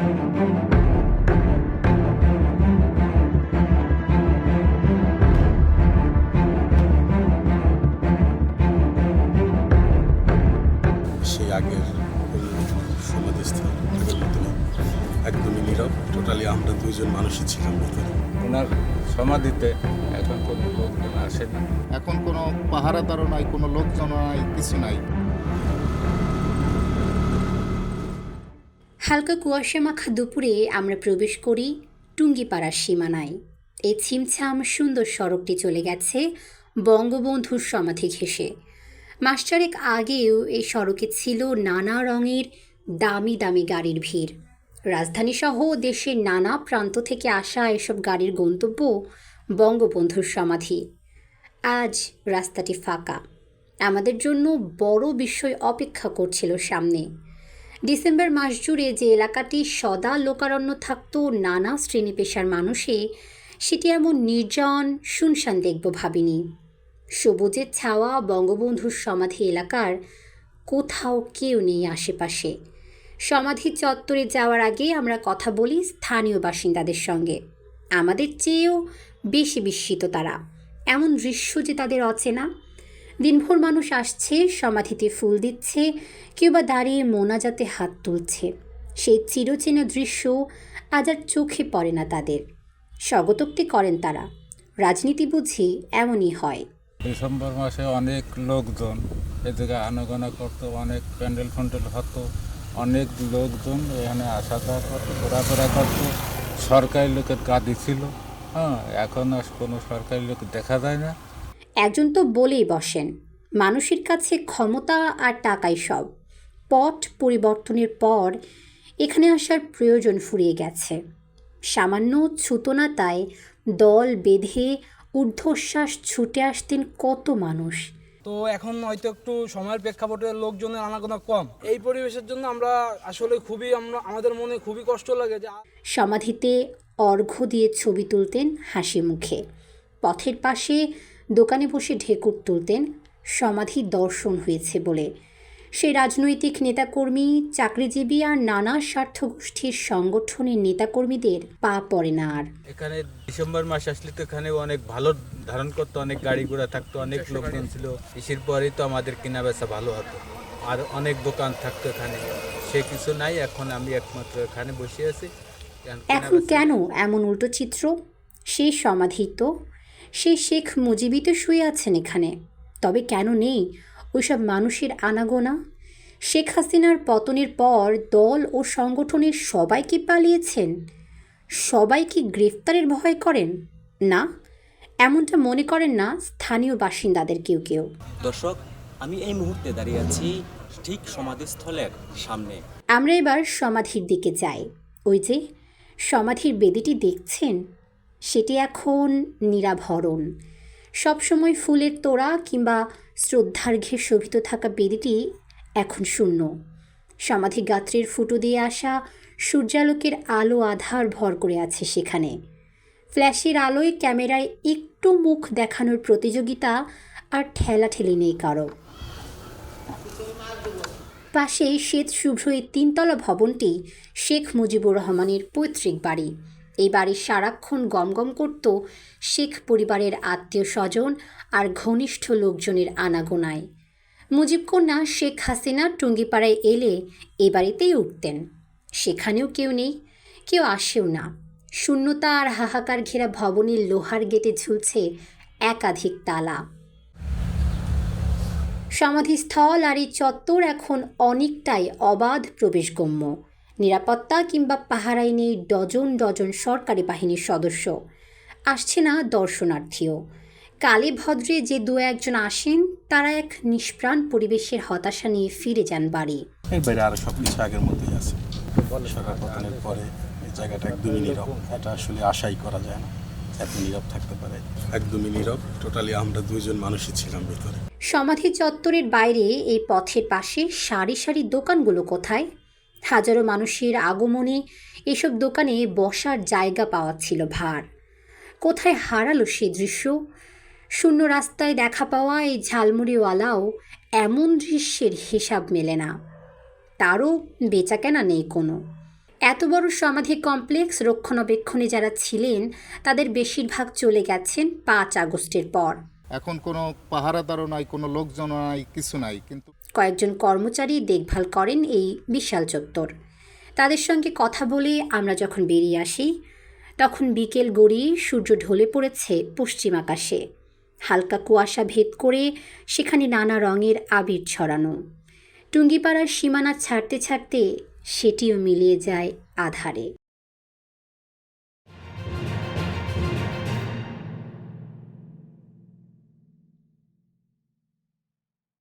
সেই আগের আগের মতো একদমই নীরব টোটালি আমরা দুইজন মানুষই ছিলাম ভিতরে। ওনার সমাধিতে এখন কোনো লোকজন আসে না। এখন কোনো পাহারাদারও নাই কোনো লোকজন নাই কিছু নাই। হালকা কুয়াশা মাখা দুপুরে আমরা প্রবেশ করি টুঙ্গিপাড়ার সীমানায়। এই ছিমছাম সুন্দর সড়কটি চলে গেছে বঙ্গবন্ধুর সমাধি ঘেঁষে। মাস্টারেক আগেও এই সড়কে ছিল নানা রঙের দামি দামি গাড়ির ভিড়। রাজধানীসহ দেশের নানা প্রান্ত থেকে আসা এসব গাড়ির গন্তব্য বঙ্গবন্ধুর সমাধি। আজ রাস্তাটি ফাঁকা। আমাদের জন্য বড় বিষয় অপেক্ষা করছিল সামনে। ডিসেম্বর মাস জুড়ে যে এলাকাটি সদা লোকারণ্য থাকত, নানা শ্রেণি পেশার মানুষে, সেটি এমন নির্জন, শুনশান দেখব ভাবিনি। সবুজের ছাওয়া বঙ্গবন্ধুর সমাধি এলাকার কোথাও কেউ নেই আশেপাশে। সমাধি চত্বরে যাওয়ার আগে আমরা কথা বলি স্থানীয় বাসিন্দাদের সঙ্গে। আমাদের চেয়েও বেশি বিস্মিত তারা। এমন দৃশ্য যে তাদের অচেনা দিনভর মানুষ আসছে, সমাধিতে ফুল দিচ্ছে, কেউ বা দাঁড়িয়ে মোনাজাতে হাত তুলছে। সেই চিরচেনা দৃশ্য আজ আর চোখে পড়ে না তাদের। স্বগতোক্তি করেন তারা। রাজনীতি বুঝি এমনই হয়। ডিসেম্বর মাসে অনেক লোকজন, এদিকে আনাগোনা করতো, অনেক প্যান্ডেল ফ্যান্ডেল হতো, অনেক লোকজন এখানে আসা যাওয়া করতো, ঘোরাফেরা করতো। সরকারি লোকের কাঁদি ছিল। হ্যাঁ এখন আর কোনো সরকারি লোক দেখা যায় না। একজন তো বলেই বসেন মানুষের কাছে ক্ষমতা আর টাকাই সব। পট পরিবর্তনের পর এখানে আসার প্রয়োজন ফুরিয়ে গেছে। সামান্য ছুতনাতায় দল বেঁধে ঊর্ধ্বশ্বাস ছুটে আসতেন কত মানুষ। তো এখন হয়তো একটু সময়ের প্রেক্ষাপটে লোকজনের আনাগোনা কম। এই পরিবেশের জন্য আমরা আসলে খুবই আমরা আমাদের মনে খুবই কষ্ট লাগে যে সমাধিতে অর্ঘ্য দিয়ে ছবি তুলতেন হাসি মুখে পথের পাশে দোকানে বসে ঢেকুর তুলতেন সমাধি দর্শন হয়েছে বলে। সেই রাজনৈতিক নেতাকর্মী চাকরিজীবী আর নানা স্বার্থগোষ্ঠীর সংগঠনের নেতাকর্মীদের পা পড়ে না আর। এখানে ডিসেম্বর মাস আসলে তো এখানে অনেক ভালো ধারণ করতো অনেক গাড়ি ঘোড়া থাকতো অনেক লোকজন ছিল। ইসির পরেই তো আমাদের কেনা বেচা ভালো হতো। আর অনেক দোকান থাকতো এখানে। সে কিছু নাই এখন আমি একমাত্র এখানে বসে আছি। এখন কেন এমন উল্টো চিত্র? সেই সমাধি তো সেই শেখ মুজিবই তো শুয়ে আছেন এখানে। তবে কেন নেই ওইসব মানুষের আনাগোনা? শেখ হাসিনার পতনের পর দল ও সংগঠনের সবাই কি পালিয়েছেন? সবাই কি গ্রেফতারের ভয় করেন? না এমনটা মনে করেন না স্থানীয় বাসিন্দাদের কেউ কেউ। দর্শক আমি এই মুহূর্তে দাঁড়িয়ে আছি ঠিক সমাধিস্থলের সামনে। আমরা এবার সমাধির দিকে যাই। ওই যে সমাধির বেদিটি দেখছেন? সেটি এখন নিরাভরণ। সবসময় ফুলের তোড়া কিংবা শ্রদ্ধার্ঘ্যে শোভিত থাকা বেদিটি এখন শূন্য। সমাধি গাত্রের ফুটো দিয়ে আসা সূর্যালোকের আলো আধার ভর করে আছে সেখানে। ফ্ল্যাশের আলোয় ক্যামেরায় একটু মুখ দেখানোর প্রতিযোগিতা আর ঠেলাঠেলি নেই কারও। পাশেই শ্বেত শুভ্র এই তিনতলা ভবনটি শেখ মুজিবুর রহমানের পৈতৃক বাড়ি। এই বাড়ির সারাক্ষণ গমগম করত শেখ পরিবারের আত্মীয় স্বজন আর ঘনিষ্ঠ লোকজনের আনাগোনায়। মুজিব কন্যা শেখ হাসিনা টুঙ্গিপাড়ায় এলে এ বাড়িতেই উঠতেন। সেখানেও কেউ নেই, কেউ আসেও না। শূন্যতা আর হাহাকার ঘেরা ভবনের লোহার গেটে ঝুলছে একাধিক তালা। সমাধিস্থল আর এই চত্বর এখন অনেকটাই অবাধ প্রবেশগম্য। নিরাপত্তা কিংবা পাহারায় নেই ডজন ডজন সরকারি বাহিনীর সদস্য। আসছে না দর্শনার্থীও। কালী ভদ্রে যে দু একজন আসেন তারা এক নিষ্প্রাণ পরিবেশের হতাশা নিয়ে ফিরে যান বাড়ি। বাইরে আগের মতোই আছে। সরকার পতনের পরে এই জায়গাটা একদমই নীরব। এটা আসলে আশাই করা যায় না। এত নীরব থাকতে পারে। একদমই নীরব। টোটালি আমরা দুইজন মানুষই ছিলাম ভিতরে। সমাধি চত্বরের বাইরে এই পথের পাশে সারি সারি দোকানগুলো কোথায়? হাজারো মানুষের আগমনে এসব দোকানে বসার জায়গা পাওয়া ছিল ভার। কোথায় হারালো সে দৃশ্য? শূন্য রাস্তায় দেখা পাওয়া এই ঝালমুড়িওয়ালাও এমন দৃশ্যের হিসাব মেলে না। তারও বেচাকেনা নেই কোনো। এত বড় সমাধি কমপ্লেক্স রক্ষণাবেক্ষণে যারা ছিলেন, তাদের বেশিরভাগ চলে গেছেন পাঁচ আগস্টের পর। এখন কোনো পাহারাদারও নাই, কোনো লোকজন নাই, কিছু নাই, কিন্তু কয়েকজন কর্মচারী দেখভাল করেন এই বিশাল চত্বর। তাদের সঙ্গে কথা বলে আমরা যখন বেরিয়ে আসি, তখন বিকেল গড়িয়ে সূর্য ঢলে পড়েছে পশ্চিম আকাশে। হালকা কুয়াশা ভেদ করে সেখানে নানা রঙের আবির ছড়ানো। টুঙ্গিপাড়ার সীমানা ছাড়তে ছাড়তে সেটিও মিলিয়ে যায় আধারে।